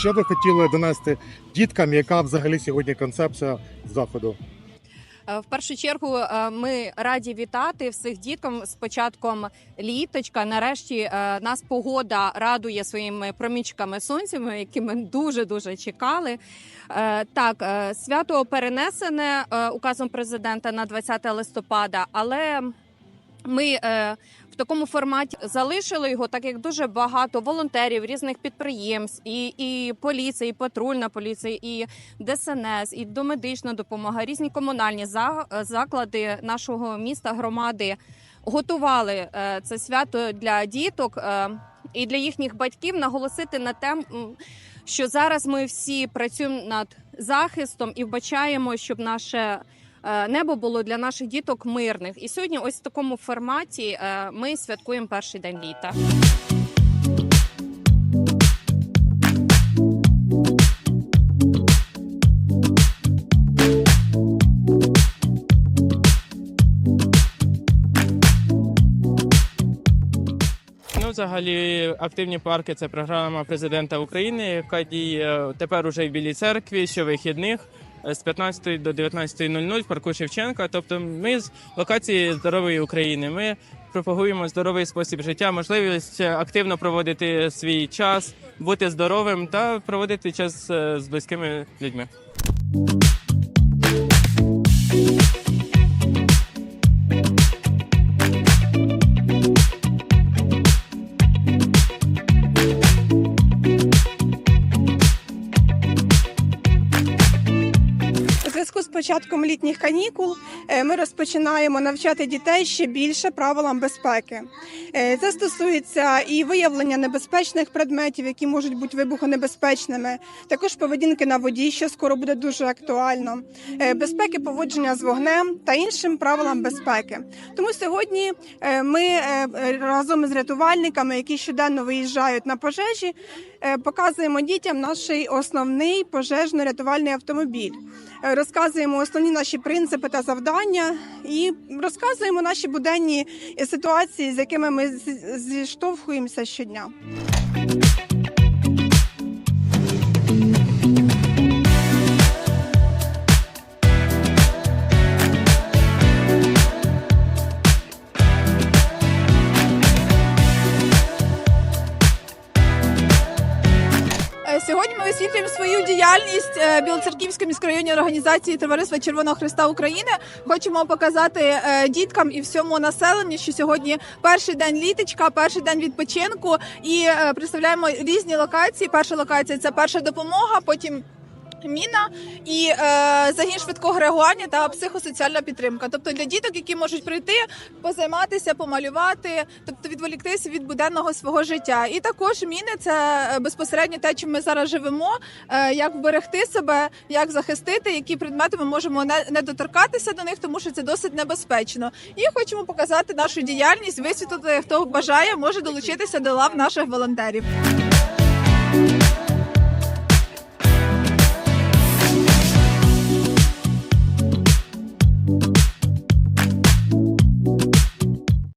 що ви хотіли донести діткам, яка взагалі сьогодні концепція заходу? Е, В першу чергу е, ми раді вітати всіх діткам з початком літочка. Нарешті е, нас погода радує своїми промічками сонцями, які ми дуже дуже чекали. Так, свято перенесене указом президента на 20 листопада, але ми такому форматі залишили його, так як дуже багато волонтерів різних підприємств, і, і поліція, і патрульна поліція, і ДСНС, і домедична допомога, різні комунальні за- заклади нашого міста, громади готували е, це свято для діток е, і для їхніх батьків наголосити на те, що зараз ми всі працюємо над захистом і вбачаємо, щоб наше небо було для наших діток мирних. І сьогодні, ось в такому форматі, е, ми святкуємо перший день літа. Ну, взагалі, активні парки це програма президента України, яка діє тепер уже в Білій церкві щовихідних е, з 15 до 19.00 в парку Шевченка. Тобто, ми з локації здорової України. Ми пропагуємо здоровий спосіб життя, можливість активно проводити свій час, бути здоровим та проводити час е, з близькими людьми. Зв'язку з початком літніх канікул е, ми розпочинаємо навчати дітей ще більше правилам безпеки. Е, Це стосується і виявлення небезпечних предметів, які можуть бути вибухонебезпечними, також поведінки на воді, що скоро буде дуже актуально, е, безпеки поводження з вогнем та іншим правилам безпеки. Тому сьогодні ми разом із рятувальниками, які щоденно виїжджають на пожежі, показуємо дітям наш основний пожежно-рятувальний автомобіль. Е, Розказуємо основні наші принципи та завдання і розказуємо наші буденні ситуації, з якими ми зіштовхуємося щодня. Сьогодні ми висвітлюємо свою діяльність е, Білоцерківської міськрайонній організації Товариства Червоного Христа України. Хочемо показати е, діткам і всьому населенню, що сьогодні перший день літочка, перший день відпочинку, і е, представляємо різні локації. Перша локація це перша допомога, потім. Міна і е, загін швидкого реагування та психосоціальна підтримка. Тобто для діток, які можуть прийти, позайматися, помалювати, тобто відволіктися від буденного свого життя. І також міни це е, безпосередньо те, чим ми зараз живемо, е, як вберегти себе, як захистити, які предмети ми можемо не, не доторкатися до них, тому що це досить небезпечно. І хочемо показати нашу діяльність, висвітлити, хто бажає, може долучитися до лав наших волонтерів.